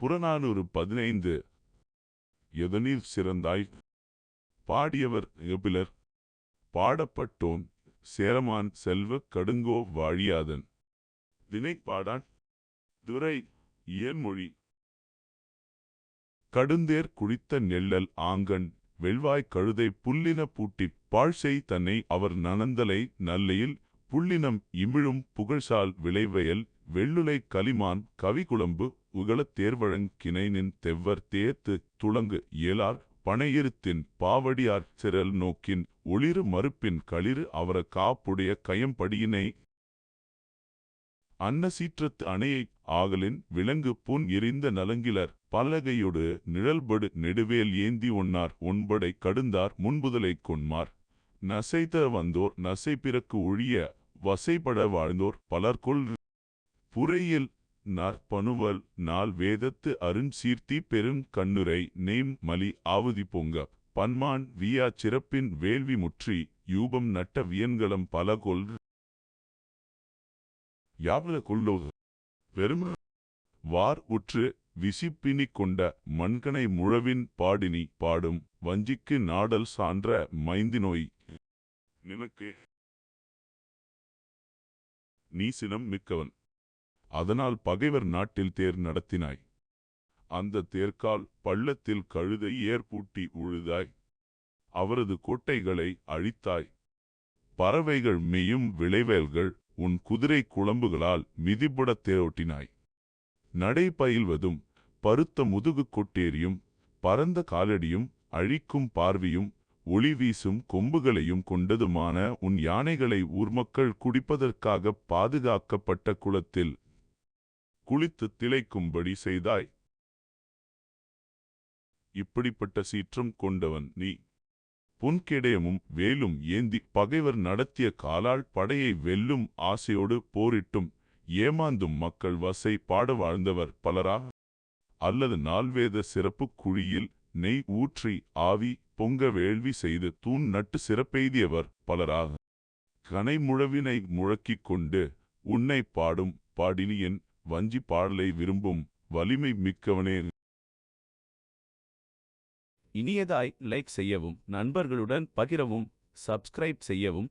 புறநானூறு பதினைந்து. எதனில் சிறந்தாய்? பாடியவர் எபிலர். பாடப்பட்டோன் சேரமான் செல்வ கடுங்கோ வாழியாதன். தினைப்பாடான் துரை இயல்மொழி கடுந்தேர் குடித்த நெல்லல் ஆங்கண் வெள்வாய் கழுதை புல்லின பூட்டிப் பாழ்செய் தன்னை அவர் நனந்தலை நல்லையில் புள்ளினம் இமிழும் புகழ்சால் விளைவயல் வெள்ளுலை கலிமான் கவிகுளம்பு உகளத் தேர்வழங் கிணைனின் தெவ்வர் தேத்து துளங்கு இயலார் பனையிருத்தின் பாவடியார் சிறல் நோக்கின் ஒளிரு மறுப்பின் களிறு அவர காப்புடைய கயம்படியினை அன்ன சீற்றத்து அணையை ஆகலின் விலங்கு புன் எரிந்த நலங்கிலர் பலகையொடு நிழல்படு நெடுவேல் ஏந்தி ஒன்னார் ஒன்படை கடுந்தார் முன்புதலை கொன்மார் நசைத வந்தோர் நசை பிறக்கு ஒழிய வசைபட வாழ்ந்தோர் பலர்கொள் புரையில் நற்பணுவல் நாள் வேதத்து அருண் சீர்த்தி பெருங் கண்ணுரை நெய்ம் மலி ஆவுதி பொங்க. பன்மான் வியா சிறப்பின் வேள்வி முற்றி யூபம் நட்ட வியன்களம் பலகொள் யாவல கொள்ளோ பெரும வார் உற்று விசிப்பினி கொண்ட மண்கனை முழவின் பாடினி பாடும் வஞ்சிக்கு நாடல் சான்ற மைந்தினோய். நினக்கு நீ சினம் மிக்கவன். அதனால் பகைவர் நாட்டில் தேர் நடத்தினாய். அந்த தேர்க்கால் பள்ளத்தில் கழுதை ஏற்பூட்டி உழுதாய். அவரது கோட்டைகளை அழித்தாய். பறவைகள் மெய்யும் விளைவேல்கள் உன் குதிரை குழம்புகளால் மிதிபுடத் தேரோட்டினாய். நடை பயில்வதும் பருத்த முதுகு கொட்டேரியும் பரந்த காலடியும் அழிக்கும் பார்வையும் ஒளி வீசும் கொம்புகளையும் கொண்டதுமான உன் யானைகளை ஊர்மக்கள் குடிப்பதற்காக பாதுகாக்கப்பட்ட குளத்தில் குளித்து திளைக்கும்படி செய்தாய். இப்படிப்பட்ட சீற்றம் கொண்டவன் நீ. புன்கெடயமும் வேலும் ஏந்தி பகைவர் நடத்திய காலால் படையை வெல்லும் ஆசையோடு போரிட்டும் ஏமாந்தும் மக்கள் வசை பாட வாழ்ந்தவர் பலரா அல்லது நால்வேத சிறப்பு குழியில் நெய் ஊற்றி ஆவி பொங்க வேள்வி செய்து தூண் நட்டு சிறப்பெய்தியவர் பலரா கனை முழவினை முழக்கிக் கொண்டு உன்னை பாடும் பாடினியன் வஞ்சி பாடலை விரும்பும் வலிமை மிக்கவனே. இனியதாய் லைக் செய்யவும் நண்பர்களுடன் பகிரவும் சப்ஸ்கிரைப் செய்யவும்